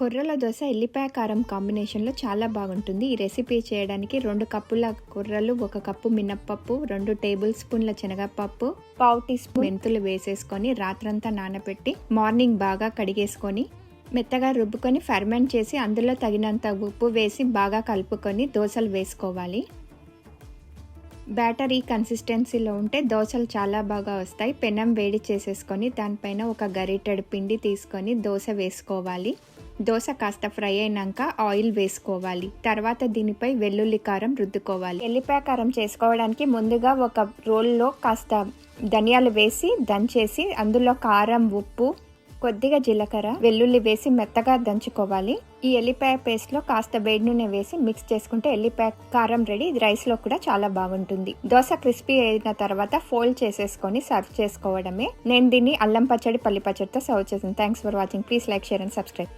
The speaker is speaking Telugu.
కొర్రల దోశ ఎల్లిపాయ కారం కాంబినేషన్లో చాలా బాగుంటుంది. ఈ రెసిపీ చేయడానికి రెండు కప్పుల కొర్రలు ఒక కప్పు మినప్పప్పు రెండు టేబుల్ స్పూన్ల శనగపప్పు పావు టీ స్పూన్ మెంతులు వేసేసుకొని రాత్రంతా నానబెట్టి మార్నింగ్ బాగా కడిగేసుకొని మెత్తగా రుబ్బుకొని ఫర్మెంట్ చేసి అందులో తగినంత ఉప్పు వేసి బాగా కలుపుకొని దోశలు వేసుకోవాలి. బ్యాటర్ ఈ కన్సిస్టెన్సీలో ఉంటే దోశలు చాలా బాగా వస్తాయి. పెనం వేడి చేసేసుకొని దానిపైన ఒక గరిటెడు పిండి తీసుకొని దోశ వేసుకోవాలి. దోశ కాస్త ఫ్రై అయినాక ఆయిల్ వేసుకోవాలి. తర్వాత దీనిపై వెల్లుల్లి కారం రుద్దుకోవాలి. ఎల్లిపాయ కారం చేసుకోవడానికి ముందుగా ఒక రోల్లో కాస్త ధనియాలు వేసి దంచేసి అందులో కారం ఉప్పు కొద్దిగా జీలకర్ర వెల్లుల్లి వేసి మెత్తగా దంచుకోవాలి. ఈ ఎల్లిపాయ పేస్ట్లో కాస్త వేడి నూనె వేసి మిక్స్ చేసుకుంటే ఎల్లిపాయ కారం రెడీ. రైస్లో రైస్లో కూడా చాలా బాగుంటుంది. దోశ క్రిస్పీ అయిన తర్వాత ఫోల్డ్ చేసేసుకొని సర్వ్ చేసుకోవడమే. నేను దీన్ని అల్లం పచ్చడి పల్లి పచ్చడితో సర్వ్ చేసాను thanks for watching please like share and subscribe